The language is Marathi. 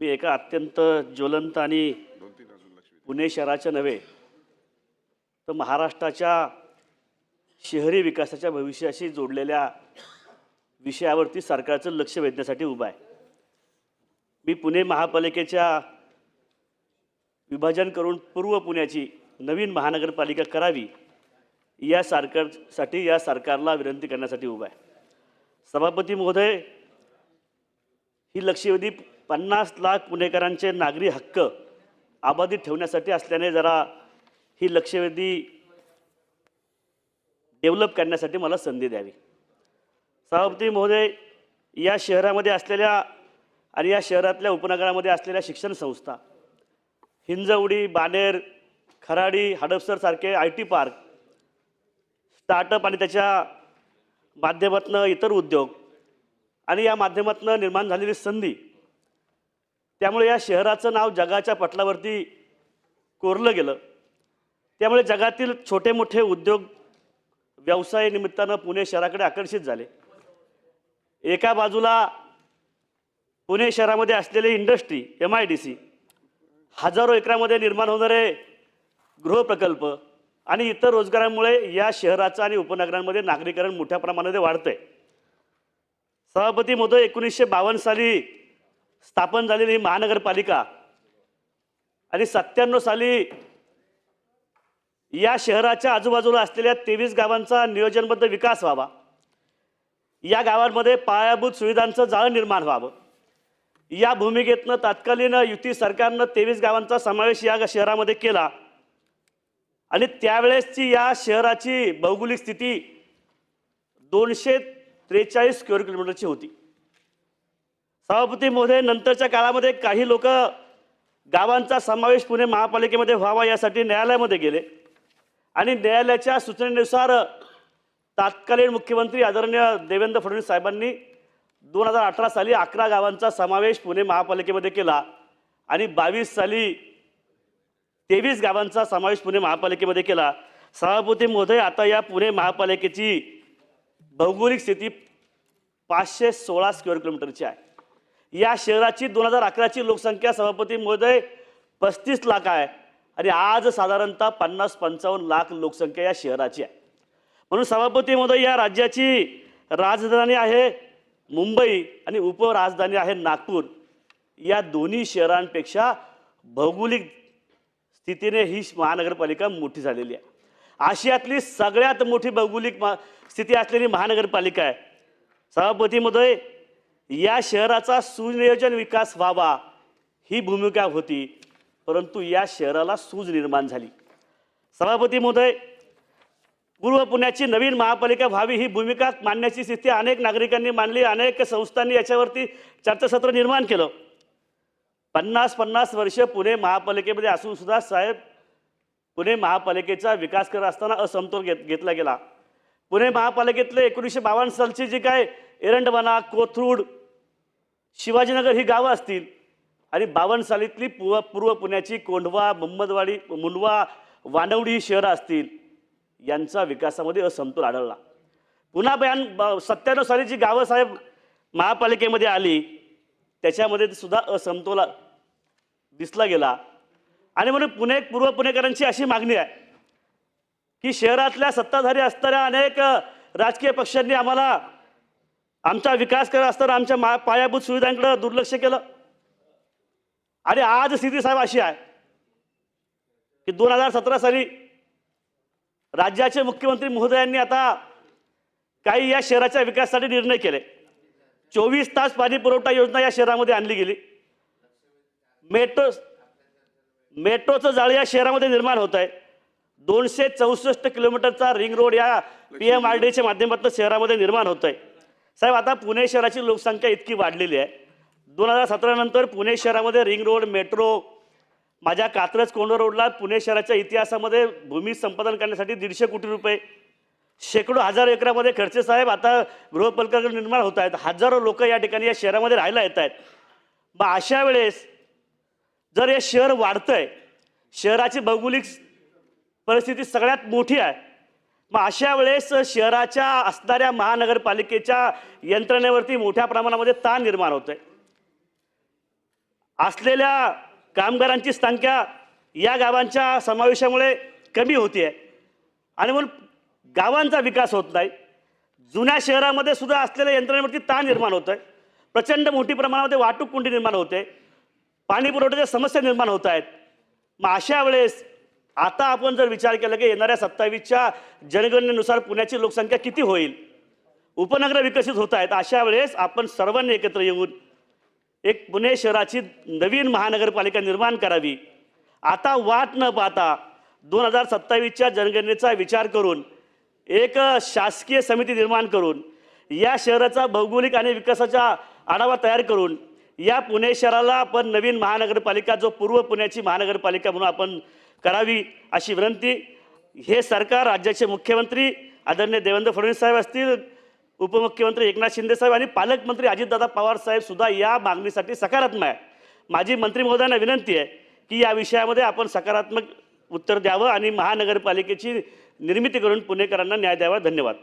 मी एका अत्यंत ज्वलंत आणि पुणे शहराच्या नव्हे तर महाराष्ट्राच्या शहरी विकासाच्या भविष्याशी जोडलेल्या विषयावरती सरकारचं लक्ष वेधण्यासाठी उभा आहे. मी पुणे महापालिकेच्या विभाजन करून पूर्व पुण्याची नवीन महानगरपालिका करावी या सरकारसाठी या सरकारला विनंती करण्यासाठी उभा आहे. सभापती महोदय ही लक्षवेधी पन्नास लाख पुणेकरांचे नागरी हक्क अबाधित ठेवण्यासाठी असल्याने जरा ही लक्षवेधी डेव्हलप करण्यासाठी मला संधी द्यावी. सभापती महोदय या शहरामध्ये असलेल्या आणि या शहरातल्या उपनगरामध्ये असलेल्या शिक्षण संस्था हिंजवडी बाणेर खराडी हडपसरसारखे आय टी पार्क स्टार्टअप आणि त्याच्या माध्यमातून इतर उद्योग आणि या माध्यमातून निर्माण झालेली संधी त्यामुळे या शहराचं नाव जगाच्या पटलावरती कोरलं गेलं. त्यामुळे जगातील छोटे मोठे उद्योग व्यवसाय निमित्तानं पुणे शहराकडे आकर्षित झाले. एका बाजूला पुणे शहरामध्ये असलेली industry M I D C हजारो एकरामध्ये निर्माण होणारे गृहप्रकल्प आणि इतर रोजगारामुळे या शहराचं आणि उपनगरांमध्ये नागरीकरण मोठ्या प्रमाणामध्ये वाढतंय. सभापती महोदय एकोणीसशे बावन्न साली स्थापन झालेली ही महानगरपालिका आणि सत्त्याण्णव साली या शहराच्या आजूबाजूला असलेल्या तेवीस गावांचा नियोजनबद्ध विकास व्हावा. या गावांमध्ये पायाभूत सुविधांचं जाळं निर्माण व्हावं. या भूमिकेतनं तत्कालीन युती सरकारनं तेवीस गावांचा समावेश या शहरामध्ये केला. आणि त्यावेळेसची या शहराची भौगोलिक स्थिती दोनशे त्रेचाळीस स्क्वेअर किलोमीटरची होती. सभापती महोदय नंतरच्या काळामध्ये काही लोक गावांचा समावेश पुणे महापालिकेमध्ये व्हावा यासाठी न्यायालयामध्ये गेले. आणि न्यायालयाच्या सूचनेनुसार तात्कालीन मुख्यमंत्री आदरणीय देवेंद्र फडणवीस साहेबांनी दोन हजार अठरा साली अकरा गावांचा समावेश पुणे महापालिकेमध्ये केला. आणि बावीस साली तेवीस गावांचा समावेश पुणे महापालिकेमध्ये केला. सभापती महोदय आता या पुणे महापालिकेची भौगोलिक स्थिती पाचशे सोळा स्क्वेअर किलोमीटरची आहे. या शहराची दोन हजार अकराची लोकसंख्या सभापती महोदय पस्तीस लाख आहे. आणि आज साधारणतः पन्नास पंचावन्न लाख लोकसंख्या या शहराची आहे. म्हणून सभापती महोदय या राज्याची राजधानी आहे मुंबई आणि उपराजधानी आहे नागपूर. या दोन्ही शहरांपेक्षा भौगोलिक स्थितीने ही महानगरपालिका मोठी झालेली आहे. आशियातली सगळ्यात मोठी भौगोलिक मा स्थिती असलेली महानगरपालिका आहे. सभापती महोदय या शहराचा सुनियोजन विकास व्हावा ही भूमिका होती परंतु या शहराला सूज निर्माण झाली. सभापती महोदय पूर्व पुण्याची नवीन महापालिका व्हावी ही भूमिका मांडण्याची स्थिती अनेक नागरिकांनी मांडली अनेक संस्थांनी याच्यावरती चर्चासत्र निर्माण केलं. पन्नास पन्नास वर्ष पुणे महापालिकेमध्ये असून सुद्धा साहेब पुणे महापालिकेचा विकास करत असताना असमतोल घेत घेतला गेला. पुणे महापालिकेतले एकोणीसशे बावन्न सालची जी काय एरंडवाना कोथरूड शिवाजीनगर ही गावं असतील. आणि बावन्न सालीतली पूर्व पूर्व पुण्याची कोंढवा मुंबदवाडी मुंडवा वानवडी ही शहरं असतील यांचा विकासामध्ये असमतोल आढळला. पुन्हा बयान सत्त्याण्णव साली जी गावं साहेब महापालिकेमध्ये आली त्याच्यामध्ये सुद्धा असमतोल दिसला गेला. आणि म्हणून पुणे पूर्व पुणेकरांची अशी मागणी आहे की शहरातल्या सत्ताधारी असणाऱ्या अनेक राजकीय पक्षांनी आम्हाला आमचा विकास करत असताना आमच्या मा पायाभूत सुविधांकडे दुर्लक्ष केलं. आणि आज स्थिती साहेब अशी आहे की दोन हजार सतरा साली राज्याचे मुख्यमंत्री महोदयांनी आता काही या शहराच्या विकासासाठी निर्णय केले. चोवीस तास पाणी पुरवठा योजना या शहरामध्ये आणली गेली. मेट्रो मेट्रोचं जाळं या शहरामध्ये निर्माण होत आहे. दोनशे चौसष्ट किलोमीटरचा रिंग रोड या पी एम आर डीच्या माध्यमातून शहरामध्ये निर्माण होत आहे. साहेब आता पुणे शहराची लोकसंख्या इतकी वाढलेली आहे. दोन हजार सतरा नंतर पुणे शहरामध्ये रिंग रोड मेट्रो माझ्या कात्रज कोंड रोडला पुणे शहराच्या इतिहासामध्ये भूमी संपादन करण्यासाठी दीडशे कोटी रुपये शेकडो हजार एकरामध्ये खर्च साहेब आता गृहपलकर निर्माण होत आहेत. हजारो लोक या ठिकाणी या शहरामध्ये राहायला येत आहेत. मग अशा वेळेस जर हे शहर वाढतं आहे शहराची भौगोलिक परिस्थिती सगळ्यात मोठी आहे मग अशा वेळेस शहराच्या असणाऱ्या महानगरपालिकेच्या यंत्रणेवरती मोठ्या प्रमाणामध्ये ताण निर्माण होतोय. असलेल्या कामगारांची संख्या या गावांच्या समावेशामुळे कमी होती आहे आणि म्हणून गावांचा विकास होत नाही. जुन्या शहरामध्ये सुद्धा असलेल्या यंत्रणेवरती ताण निर्माण होत आहे प्रचंड मोठी प्रमाणामध्ये वाहतूक कोंडी निर्माण होते. पाणी पुरवठ्याच्या समस्या निर्माण होत आहेत. मग अशा वेळेस आता आपण जर विचार केला की येणाऱ्या सत्तावीसच्या जनगणनेनुसार पुण्याची लोकसंख्या किती होईल? उपनगर विकसित होत आहेत. अशा वेळेस आपण सर्वांनी एकत्र येऊन एक पुणे शहराची नवीन महानगरपालिका निर्माण करावी. आता वाट न पाहता दोन हजार सत्तावीसच्या जनगणनेचा विचार करून एक शासकीय समिती निर्माण करून या शहराचा भौगोलिक आणि विकासाचा आढावा तयार करून या पुणे शहराला आपण नवीन महानगरपालिका जो पूर्व पुण्याची महानगरपालिका म्हणून आपण करावी अशी विनंती. हे सरकार राज्याचे मुख्यमंत्री आदरणीय देवेंद्र फडणवीस साहेब असतील उपमुख्यमंत्री एकनाथ शिंदे साहेब आणि पालकमंत्री अजितदादा पवार साहेब सुद्धा या मागणीसाठी सकारात्मक आहे. माझी मंत्री महोदयांना विनंती आहे की या विषयामध्ये आपण सकारात्मक उत्तर द्यावं आणि महानगरपालिकेची निर्मिती करून पुणेकरांना न्याय द्यावा. धन्यवाद.